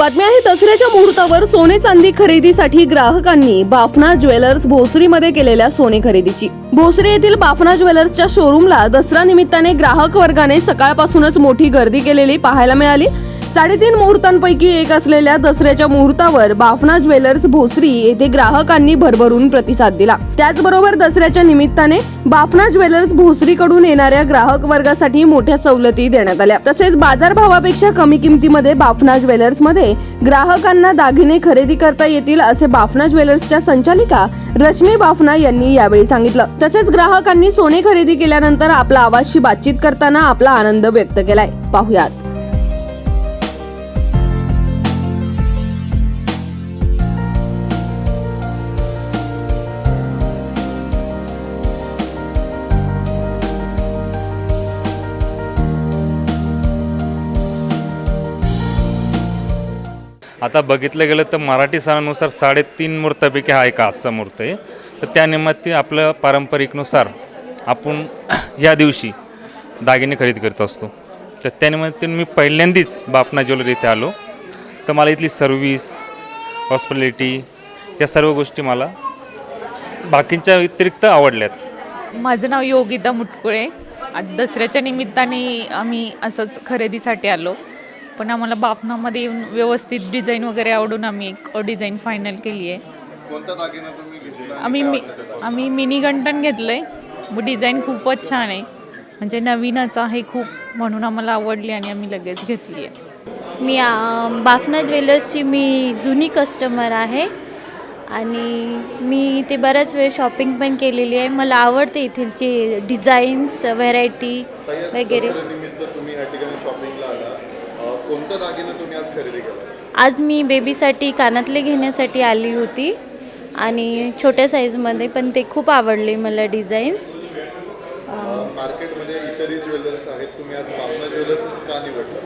बातमी आहे दसऱ्याच्या मुहूर्तावर सोने चांदी खरेदीसाठी ग्राहकांनी बाफना ज्वेलर्स भोसरीमध्ये केलेल्या सोने खरेदीची. भोसरी येथील बाफना ज्वेलर्सच्या शोरूमला दसरा निमित्ताने ग्राहक वर्गाने सकाळपासूनच मोठी गर्दी केलेली पाहायला मिळाली. साडेतीन मुहूर्तांपैकी एक असलेल्या दसऱ्याच्या मुहूर्तावर बाफना ज्वेलर्स भोसरी येथे ग्राहकांनी भरभरून प्रतिसाद दिला. त्याचबरोबर दसऱ्याच्या निमित्ताने बाफना ज्वेलर्स भोसरीकडून येणाऱ्या ग्राहक वर्गासाठी मोठ्या सवलती देण्यात आल्या. तसेच बाजारभावापेक्षा कमी किमतीमध्ये बाफना ज्वेलर्समध्ये ग्राहकांना दागिने खरेदी करता येतील असे बाफना ज्वेलर्सच्या संचालिका रश्मी बाफना यांनी यावेळी सांगितलं. तसेच ग्राहकांनी सोने खरेदी केल्यानंतर आपला आवाजशी बातचीत करताना आपला आनंद व्यक्त केलाय. पाहुयात. आता बघितलं गेलं तर मराठी सणानुसार साडेतीन मुहूर्तापैकी हा एक आजचा मूर्त आहे. तर त्यानिमित्त आपलं पारंपरिकनुसार आपण या दिवशी दागिने खरेदी करत असतो. तर त्यानिमित्त मी पहिल्यांदाच बापना ज्वेलरी इथे आलो. तर मला इथली सर्व्हिस हॉस्पिटॅलिटी या सर्व गोष्टी मला बाकींच्या व्यतिरिक्त आवडल्यात. माझं नाव योगिता मुटकुळे. आज दसऱ्याच्या निमित्ताने आम्ही असंच खरेदीसाठी आलो. पण आम्हाला बापनामध्ये येऊन व्यवस्थित डिझाईन वगैरे आवडून आम्ही एक डिझाईन फायनल केली आहे. कोणता दागिना तुम्ही घेतला आम्ही मी आम्ही मिनी गंटन घेतलं आहे डिझाईन खूपच छान आहे. म्हणजे नवीनच आहे खूप म्हणून आम्हाला आवडली आणि आम्ही लगेच घेतली आहे. मी बाफना ज्वेलर्सची मी जुनी कस्टमर आहे. आणि मी इथे बऱ्याच वेळ शॉपिंग पण केलेली आहे. मला आवडते इथलची डिझाईन्स व्हरायटी वगैरे. कोणता दागिना तुम्ही आज खरेदी केला? आज मी बेबीसाठी कानातले घेण्यासाठी आली होती आणि छोट्या साईजमध्ये पण ते खूप आवडले मला डिझाईन्स. मार्केटमध्ये इतरही ज्वेलर्स आहेत तुम्ही आज ज्वेलर्सच का निवडलं?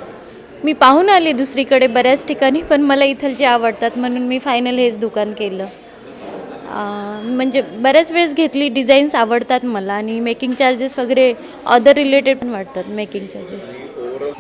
मी पाहून आले दुसरीकडे बऱ्याच ठिकाणी पण मला इथलचे आवडतात म्हणून मी फायनल हेच दुकान केलं. अं, म्हणजे बऱ्याच वेळेस घेतली डिझाईन्स आवडतात मला आणि मेकिंग चार्जेस वगैरे अदर रिलेटेड पण वाटतात मेकिंग चार्जेस.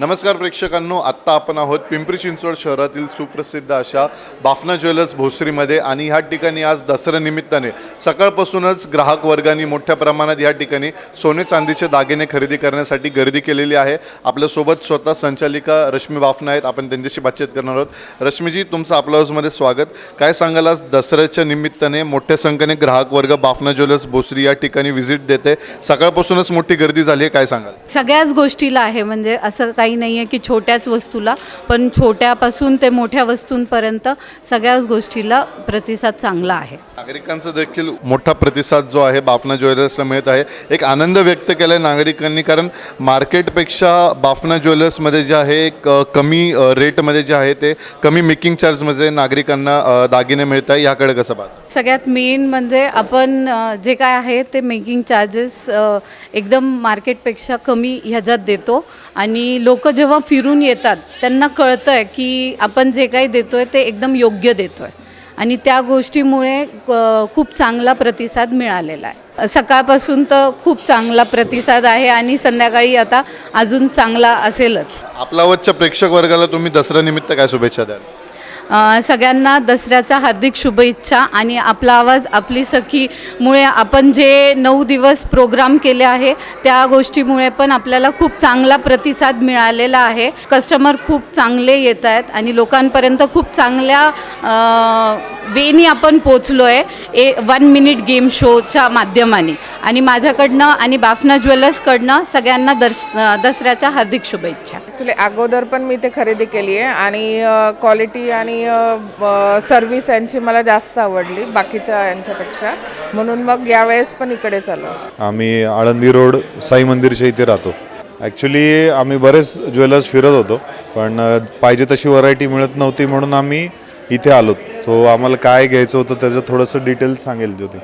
नमस्कार प्रेक्षकांनो आत्ता आपण आहोत पिंपरी चिंचवड शहरातील सुप्रसिद्ध अशा बाफना ज्वेलर्स भोसरीमध्ये आणि ह्या ठिकाणी आज दसऱ्या निमित्ताने सकाळपासूनच ग्राहक वर्गाने मोठ्या प्रमाणात या ठिकाणी सोने चांदीचे दागिने खरेदी करण्यासाठी गर्दी केलेली आहे. आपल्यासोबत स्वतः संचालिका रश्मी बाफना आहेत. आपण त्यांच्याशी बातचीत करणार आहोत. रश्मीजी तुमचं आपल्या हाऊसमध्ये स्वागत. काय सांगाल आज दसऱ्याच्या निमित्ताने मोठ्या संख्येने ग्राहक वर्ग बाफना ज्वेलर्स भोसरी या ठिकाणी व्हिजिट देते. सकाळपासूनच मोठी गर्दी झाली आहे. काय सांगाल? सगळ्याच गोष्टीला आहे. म्हणजे असं काही नाही आहे की छोट्याच वस्तूला पण छोट्यापासून ते मोठ्या वस्तूंपर्यंत सगळ्याच गोष्टीला प्रतिसाद चांगला आहे. नागरिकांचा देखील मोठा प्रतिसाद जो आहे बाफना ज्वेलर्सला मिळत आहे. एक आनंद व्यक्त केला आहे नागरिकांनी कारण मार्केटपेक्षा बाफना ज्वेलर्समध्ये जे आहे एक कमी रेटमध्ये जे आहे ते कमी मेकिंग चार्जमध्ये नागरिकांना दागिने मिळत आहे. याकडे कसं पाहता? सगळ्यात मेन म्हणजे आपण जे काय आहे ते मेकिंग चार्जेस एकदम मार्केटपेक्षा कमी ह्याच्यात देतो. आणि लोक लोक जेव्हा फिरून येतात त्यांना कळतं आहे की आपण जे काही देतो आहे ते एकदम योग्य देतो आहे आणि त्या गोष्टीमुळे खूप चांगला प्रतिसाद मिळालेला आहे. सकाळपासून तर खूप चांगला प्रतिसाद आहे आणि संध्याकाळी आता अजून चांगला असेलच. आपला वच्च प्रेक्षक वर्गाला तुम्ही दसऱ्यानिमित्त काय शुभेच्छा द्याल? सगळ्यांना दसऱ्याच्या हार्दिक शुभेच्छा आणि आपला आवाज आपली सखीमुळे आपण जे नऊ दिवस प्रोग्राम केले आहे त्या गोष्टीमुळे पण आपल्याला खूप चांगला प्रतिसाद मिळालेला आहे. कस्टमर खूप चांगले येत आहेत आणि लोकांपर्यंत खूप चांगल्या वेनी आपण पोचलो आहे ए वन मिनिट गेम शोच्या माध्यमाने. आणि माझ्याकडनं आणि बाफना ज्वेलर्सकडनं सगळ्यांना दर्श दसऱ्याच्या हार्दिक शुभेच्छा. ॲक्च्युली अगोदर पण मी ते खरेदी केली आहे आणि क्वालिटी आणि सर्विस यांची मला जास्त आवडली बाकीच्या यांच्यापेक्षा. म्हणून मग यावेळेस पण इकडेच आलो आम्ही आळंदी रोड साई मंदिरच्या इथे राहतो. ॲक्च्युली आम्ही बरेच ज्वेलर्स फिरत होतो पण पाहिजे तशी व्हरायटी मिळत नव्हती म्हणून आम्ही इथे आलो. तो आम्हाला काय घ्यायचं होतं त्याचं थोडंसं डिटेल सांगेल ज्योती.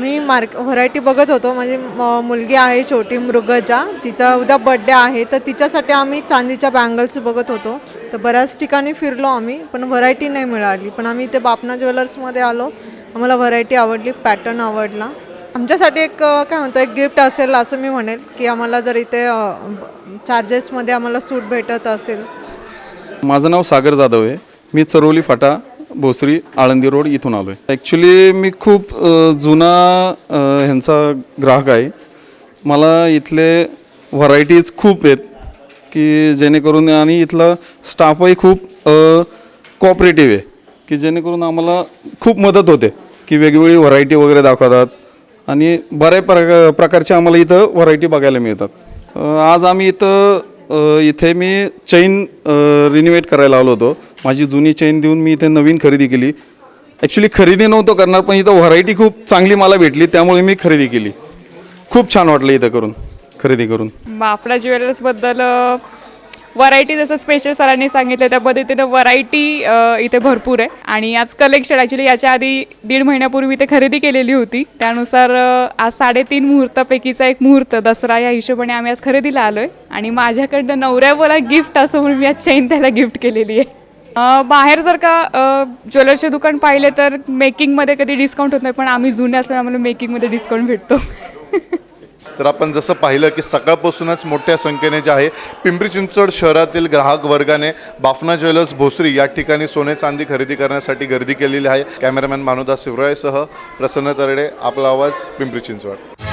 मी मार्क व्हरायटी बघत होतो. माझी म- मुलगी आहे छोटी मृगजा. तिचा उद्या बड्डे आहे. तर तिच्यासाठी आम्ही चांदीच्या बँगल्स बघत होतो. तर बऱ्याच ठिकाणी फिरलो आम्ही पण व्हरायटी नाही मिळाली. पण आम्ही इथे बापना ज्वेलर्समध्ये आलो. आम्हाला व्हरायटी आवडली पॅटर्न आवडला. आमच्यासाठी एक अ, काय म्हणतो एक गिफ्ट असेल असं मी म्हणेल की आम्हाला जर इथे चार्जेसमध्ये आम्हाला सूट भेटत असेल. माझं नाव सागर जाधव आहे. मी चरोली फाटा भोसरी आळंदी रोड इथून आलो आहे ॲक्च्युली मी खूप जुना ह्यांचा ग्राहक आहे. मला इथले व्हरायटीज खूप आहेत की जेणेकरून आणि इथला स्टाफही खूप कॉपरेटिव्ह आहे. की जेणेकरून आम्हाला खूप मदत होते की वेगवेगळी व्हरायटी वगैरे दाखवतात आणि बऱ्या प्र प्रकारच्या आम्हाला इथं व्हरायटी बघायला मिळतात. आज आम्ही इथं इथे मी चैन रिनिवेट करायला आलो होतो. माझी जुनी चैन देऊन मी इथे नवीन खरेदी केली. ॲक्च्युली खरेदी नव्हतं करणार पण इथं व्हरायटी खूप चांगली मला भेटली त्यामुळे मी खरेदी केली. खूप छान वाटलं इथं करून खरेदी करून. बापडा ज्वेलर्सबद्दल व्हरायटी जसं स्पेशल सरांनी सांगितलं त्या पद्धतीनं व्हरायटी इथे भरपूर आहे. आणि आज कलेक्शन ॲक्च्युली याच्या आधी दीड महिन्यापूर्वी इथे खरेदी केलेली होती. त्यानुसार आज साडेतीन मुहूर्तापैकीचा एक मुहूर्त दसरा या हिशोबाने आम्ही आज खरेदीला आलो आहे आणि माझ्याकडनं नवऱ्याला गिफ्ट असं म्हणून मी आज चैन त्याला गिफ्ट केलेली आहे. बाहेर जर का ज्वेलरचे ज्वेलर्सचे दुकान पाहिले तर मेकिंगमध्ये कधी डिस्काउंट होत नाही पण आम्ही जुने असल्यामुळे मेकिंगमध्ये डिस्काउंट भेटतो. तर आपण जसं पाहिलं की सकाळपासूनच मोठ्या संख्येने जे आहे पिंपरी चिंचवड शहरातील ग्राहक वर्गाने बाफना ज्वेलर्स भोसरी या ठिकाणी सोने चांदी खरेदी करण्यासाठी गर्दी केलेली आहे. कॅमेरामॅन मानुदास शिवरायसह प्रसन्न तरडे आपला आवाज पिंपरी चिंचवड.